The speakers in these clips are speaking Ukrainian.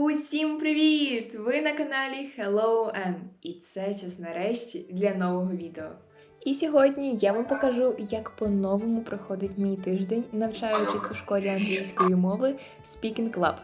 Усім привіт! Ви на каналі Hello N. І це час нарешті для нового відео. І сьогодні я вам покажу, як по-новому проходить мій тиждень, навчаючись у школі англійської мови Speaking Club.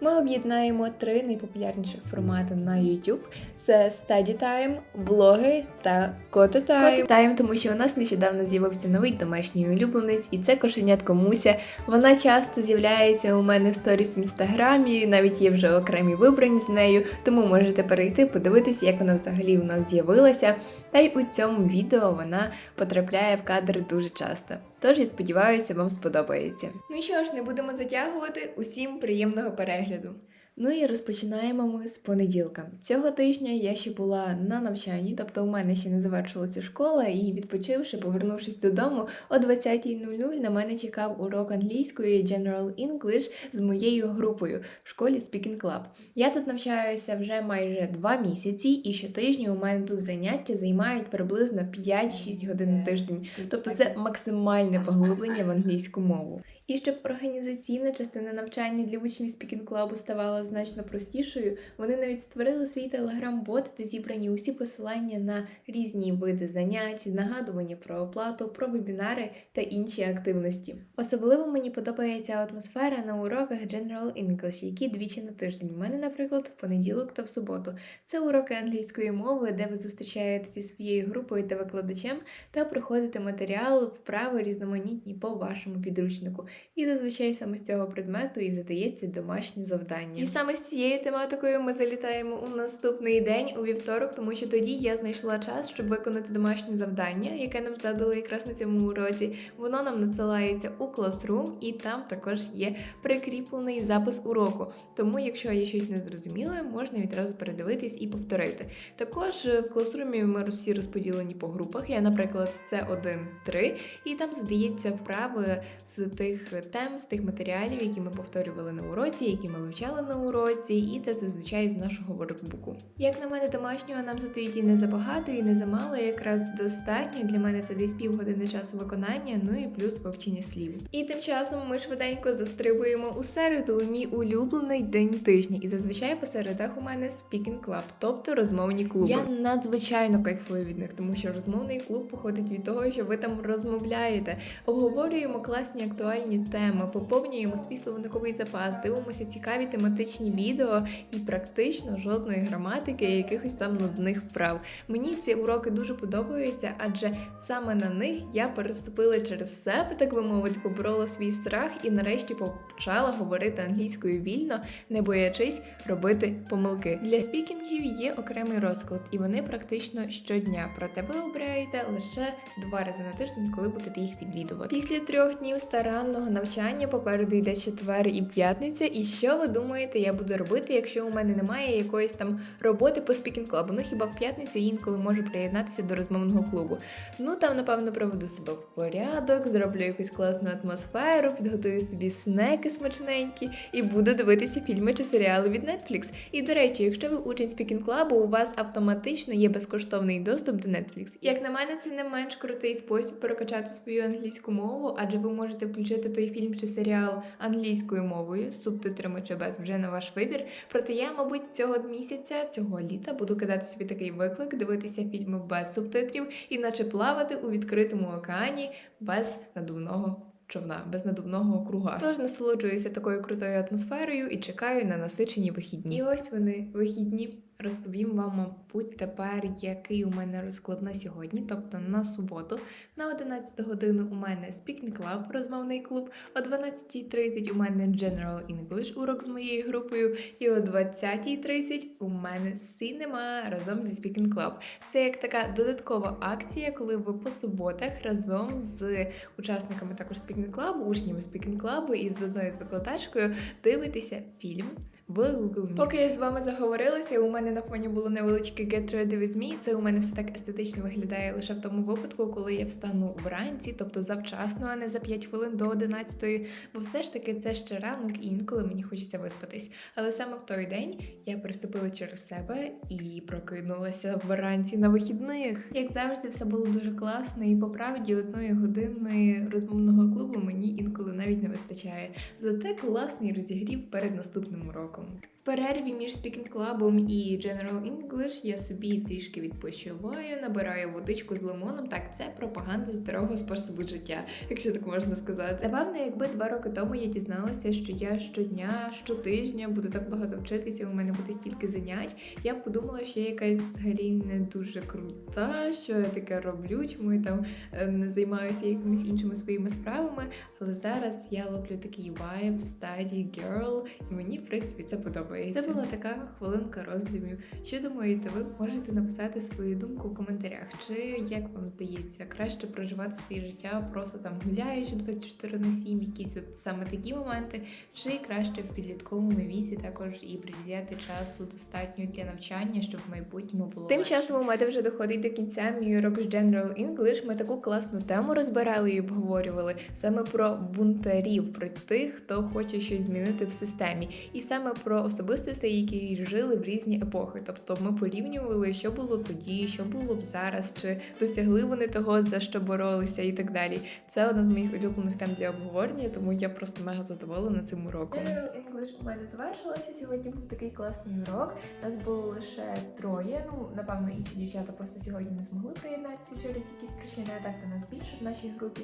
Ми об'єднаємо три найпопулярніших формати на YouTube: це Study Time, блоги та Коти Time. Коти Time, тому що у нас нещодавно з'явився новий домашній улюбленець, і це кошенятко Муся. Вона часто з'являється у мене в сторіс в інстаграмі, навіть є вже окремі вибрані з нею, тому можете перейти, подивитися, як вона взагалі у нас з'явилася. Та й у цьому відео вона потрапляє в кадр дуже часто. Тож я сподіваюся, вам сподобається. Ну що ж, не будемо затягувати. Усім приємного перегляду. Ну і розпочинаємо ми з понеділка. Цього тижня я ще була на навчанні, тобто у мене ще не завершилася школа, і відпочивши, повернувшись додому о 20.00 на мене чекав урок англійської General English з моєю групою в школі Speaking Club. Я тут навчаюся вже майже два місяці, і щотижня у мене тут заняття займають приблизно 5-6 годин на тиждень. Тобто це максимальне поглиблення в англійську мову. І щоб організаційна частина навчання для учнів Speaking Club ставала значно простішою, вони навіть створили свій телеграм-бот, де зібрані усі посилання на різні види занять, нагадування про оплату, про вебінари та інші активності. Особливо мені подобається атмосфера на уроках General English, які двічі на тиждень. У мене, наприклад, в понеділок та в суботу. Це уроки англійської мови, де ви зустрічаєтеся зі своєю групою та викладачем та проходите матеріал, вправи різноманітні по вашому підручнику. І зазвичай саме з цього предмету і задається домашнє завдання. І саме з цією тематикою ми залітаємо у наступний день у вівторок, тому що тоді я знайшла час, щоб виконати домашнє завдання, яке нам задали якраз на цьому уроці. Воно нам надсилається у Classroom, і там також є прикріплений запис уроку. Тому, якщо є щось незрозуміле, можна відразу передивитись і повторити. Також е, в Classroom ми всі розподілені по групах. Я, наприклад, це 1, 3, і там задається вправи з тих тем, з тих матеріалів, які ми повторювали на уроці, які ми вивчали на уроці, і це зазвичай з нашого воркбуку. Як на мене, домашнього нам задають і не забагато, і не замало, якраз достатньо. Для мене це десь півгодини часу виконання, ну і плюс вивчення слів. І тим часом ми швиденько застрибуємо у середу, мій улюблений день тижня. І зазвичай по середах у мене Speaking Club, тобто розмовні клуби. Я надзвичайно кайфую від них, тому що розмовний клуб походить від того, що ви там розмовляєте, обговорюємо класні актуальні теми, поповнюємо свій словниковий запас, дивимося цікаві тематичні відео і практично жодної граматики, і якихось там нудних вправ. Мені ці уроки дуже подобаються, адже саме на них я переступила через себе, так би мовити, поборола свій страх і нарешті почала говорити англійською вільно, не боячись робити помилки. Для спікінгів є окремий розклад, і вони практично щодня. Проте ви обираєте лише два рази на тиждень, коли будете їх відвідувати. Після трьох днів старанного навчання попереду йде четвер і п'ятниця. І що ви думаєте, я буду робити, якщо у мене немає якоїсь там роботи по спікінг клабу? Ну хіба в п'ятницю інколи можу приєднатися до розмовного клубу? Ну там, напевно, приведу себе в порядок, зроблю якусь класну атмосферу, підготую собі снеки смачненькі і буду дивитися фільми чи серіали від Netflix. І до речі, якщо ви учень спікінг клабу, у вас автоматично є безкоштовний доступ до Netflix. Як на мене, це не менш крутий спосіб прокачати свою англійську мову, адже ви можете включити той фільм чи серіал англійською мовою з субтитрами чи без вже на ваш вибір. Проте я, мабуть, цього місяця, цього літа буду кидати собі такий виклик, дивитися фільми без субтитрів, іначе плавати у відкритому океані без надувного. Човна без надувного круга. Тож насолоджуюся такою крутою атмосферою і чекаю на насичені вихідні. І ось вони вихідні. Розповім вам, мабуть, тепер, який у мене розклад на сьогодні, тобто на суботу. На 11 годину у мене Speaking Club, розмовний клуб, о 12.30 у мене General English урок з моєю групою, і о 20.30 у мене Cinema разом зі Speaking Club. Це як така додаткова акція, коли ви по суботах разом з учасниками також Speaking Club, учнями Speaking Club і з одною з викладачкою дивитеся фільм в Google Meet. Поки я з вами заговорилася, у мене на фоні було невеличке Get Ready With Me. Це у мене все так естетично виглядає лише в тому випадку, коли я встану вранці, тобто завчасно, а не за 5 хвилин до 11. Бо все ж таки це ще ранок, і інколи мені хочеться виспатись. Але саме в той день я переступила через себе і прокинулася вранці на вихідних. Як завжди, все було дуже класно, і по правді одної години розмовного клубу мені інколи навіть не вистачає. Зате класний розігрів перед наступним уроком. В перерві між Speaking Club і General English я собі трішки відпочиваю, набираю водичку з лимоном. Так, це пропаганда здорового способу життя, якщо так можна сказати. Напевно, якби два роки тому я дізналася, що я щодня, щотижня буду так багато вчитися, у мене буде стільки занять. Я б подумала, що я якась взагалі не дуже крута, що я таке роблю, чому я там е, не займаюся якимись іншими своїми справами. Але зараз я лоплю такий вайб, study girl, і мені в принципі це подобається. Це була така хвилинка роздумів. Що думаєте, ви можете написати свою думку в коментарях? Чи як вам здається, краще проживати своє життя, просто там гуляючи 24 на 7, якісь от саме такі моменти, чи краще в підлітковому віці також і приділяти часу достатньо для навчання, щоб в майбутньому було тим легше? часом у мене вже доходить до кінця мій урок з General English. Ми таку класну тему розбирали і обговорювали саме про бунтарів, про тих, хто хоче щось змінити в системі, і саме про особистостей, які жили в різні епохи. Тобто ми порівнювали, що було тоді, що було б зараз, чи досягли вони того, за що боролися, і так далі. Це одна з моїх улюблених тем для обговорення, тому я просто мега задоволена цим уроком. English у мене завершилося. Сьогодні був такий класний урок. Нас було лише троє. Ну, напевно, інші дівчата просто сьогодні не змогли приєднатися через якісь причини, а так то нас більше в нашій групі.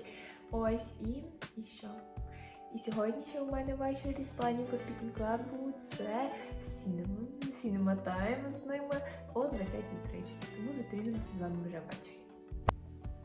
Ось і, і що? І сьогодні ще у мене ввечері з по Speaking Club це Cinema, Cinema Time з ними о 20.30. Тому зустрінемося з вами вже ввечері.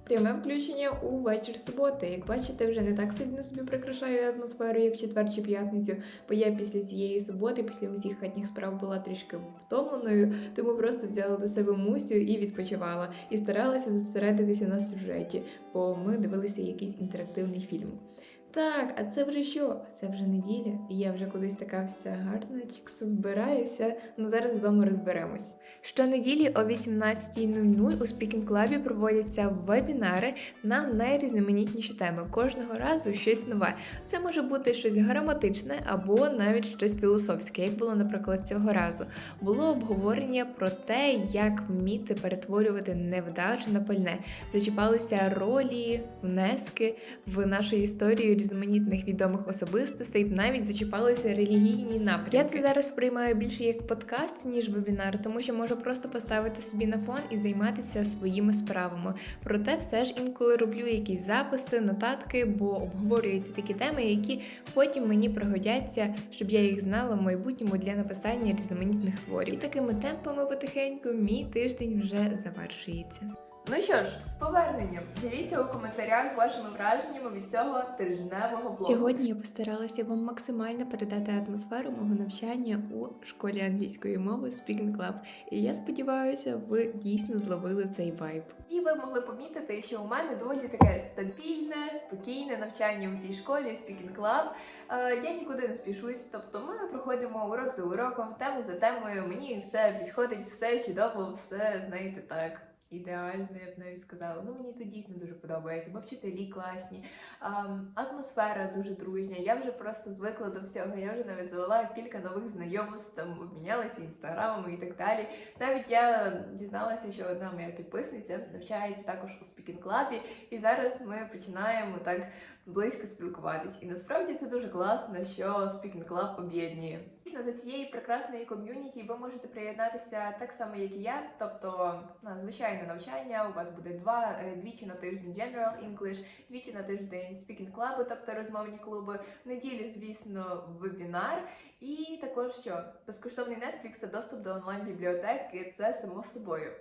Пряме включення у вечір суботи. Як бачите, вже не так сильно собі прикрашаю атмосферу, як четвер чи п'ятницю, бо я після цієї суботи, після усіх хатніх справ була трішки втомленою, тому просто взяла до себе мусю і відпочивала. І старалася зосередитися на сюжеті, бо ми дивилися якийсь інтерактивний фільм. Так, а це вже що? Це вже неділя, і я вже кудись така вся гарна, чікса збираюся. Ну зараз з вами розберемось. Щонеділі о 18.00 у Speaking Club проводяться вебінари на найрізноманітніші теми. Кожного разу щось нове. Це може бути щось граматичне або навіть щось філософське, як було, наприклад, цього разу. Було обговорення про те, як вміти перетворювати невдачу на пальне. Зачіпалися ролі, внески в нашу історію різноманітних відомих особистостей, навіть зачіпалися релігійні напрямки. Я це зараз сприймаю більше як подкаст, ніж вебінар, тому що можу просто поставити собі на фон і займатися своїми справами. Проте все ж інколи роблю якісь записи, нотатки, бо обговорюються такі теми, які потім мені пригодяться, щоб я їх знала в майбутньому для написання різноманітних творів. І такими темпами потихеньку мій тиждень вже завершується. Ну що ж, з поверненням діліться у коментарях вашими враженнями від цього тижневого блогу. Сьогодні я постаралася вам максимально передати атмосферу мого навчання у школі англійської мови Speaking Club. І я сподіваюся, ви дійсно зловили цей вайб. І ви могли помітити, що у мене доволі таке стабільне, спокійне навчання у цій школі Speaking Club. Е, Я нікуди не спішусь, тобто ми проходимо урок за уроком, тему за темою. Мені все підходить, все чудово, все знаєте так. Ідеально, я б навіть сказала. Ну мені це дійсно дуже подобається, бо вчителі класні, ам, атмосфера дуже дружня. Я вже просто звикла до всього. Я вже навіть завела кілька нових знайомств, там обмінялася інстаграмами і так далі. Навіть я дізналася, що одна моя підписниця навчається також у спікінг клабі, і зараз ми починаємо так близько спілкуватись. І насправді це дуже класно, що Speaking Club об'єднує. Дійсно, до цієї прекрасної ком'юніті ви можете приєднатися так само, як і я. Тобто, на звичайне навчання у вас буде два е, двічі на тиждень General English, двічі на тиждень Speaking Club, тобто розмовні клуби. В неділі, звісно, вебінар. І також що безкоштовний Netflix та доступ до онлайн бібліотеки. Це само собою.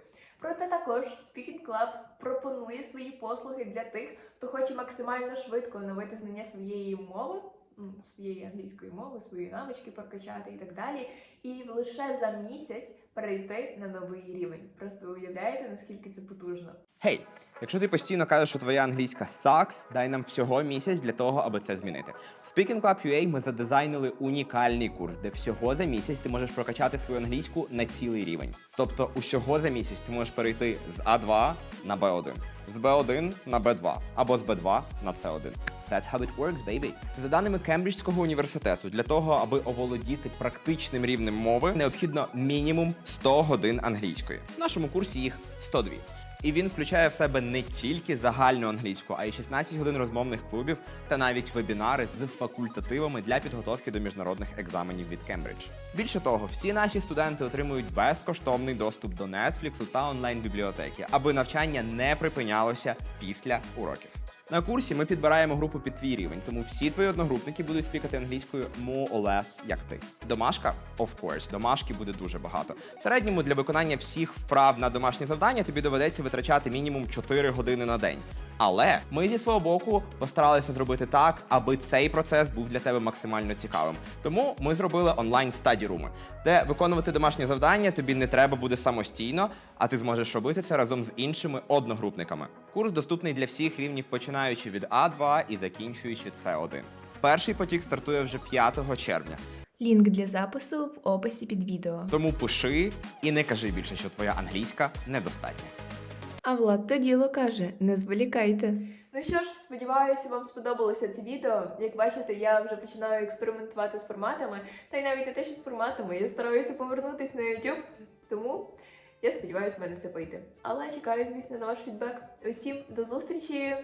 Проте також Speaking Club пропонує свої послуги для тих, хто хоче максимально швидко оновити знання своєї мови, м, своєї англійської мови, свої навички прокачати і так далі. І лише за місяць перейти на новий рівень. Просто ви уявляєте, наскільки це потужно. Гей, якщо ти постійно кажеш, що твоя англійська сакс, дай нам всього місяць для того, аби це змінити. В Speaking Club UA ми задизайнили унікальний курс, де всього за місяць ти можеш прокачати свою англійську на цілий рівень. Тобто, усього за місяць ти можеш перейти з А2 на Б1, з Б1 на Б2 або з Б2 на С1. That's how it works, baby. За даними Кембриджського університету, для того, аби оволодіти практичним рівнем мови, необхідно мінімум 100 годин англійської. В нашому курсі їх 102. І він включає в себе не тільки загальну англійську, а й 16 годин розмовних клубів та навіть вебінари з факультативами для підготовки до міжнародних екзаменів від Кембридж. Більше того, всі наші студенти отримують безкоштовний доступ до Netflix та онлайн-бібліотеки, аби навчання не припинялося після уроків. На курсі ми підбираємо групу під твій рівень, тому всі твої одногрупники будуть спікати англійською more or less, як ти. Домашка, of course, домашки буде дуже багато. В середньому для виконання всіх вправ на домашні завдання тобі доведеться витрачати мінімум 4 години на день. Але ми зі свого боку постаралися зробити так, аби цей процес був для тебе максимально цікавим. Тому ми зробили онлайн стаді руми, де виконувати домашні завдання тобі не треба буде самостійно, а ти зможеш робити це разом з іншими одногрупниками. Курс доступний для всіх рівнів, починаючи від А2 і закінчуючи С1. Перший потік стартує вже 5 червня. Лінк для запису в описі під відео. Тому пиши і не кажи більше, що твоя англійська недостатня. А Влад то діло каже: не зволікайте. Ну що ж, сподіваюся, вам сподобалося це відео. Як бачите, я вже починаю експериментувати з форматами, та й навіть не те, що з форматами, я стараюся повернутися на YouTube. Тому я сподіваюся, в мене це вийде. Але чекаю, звісно, на ваш фідбек. Усім до зустрічі!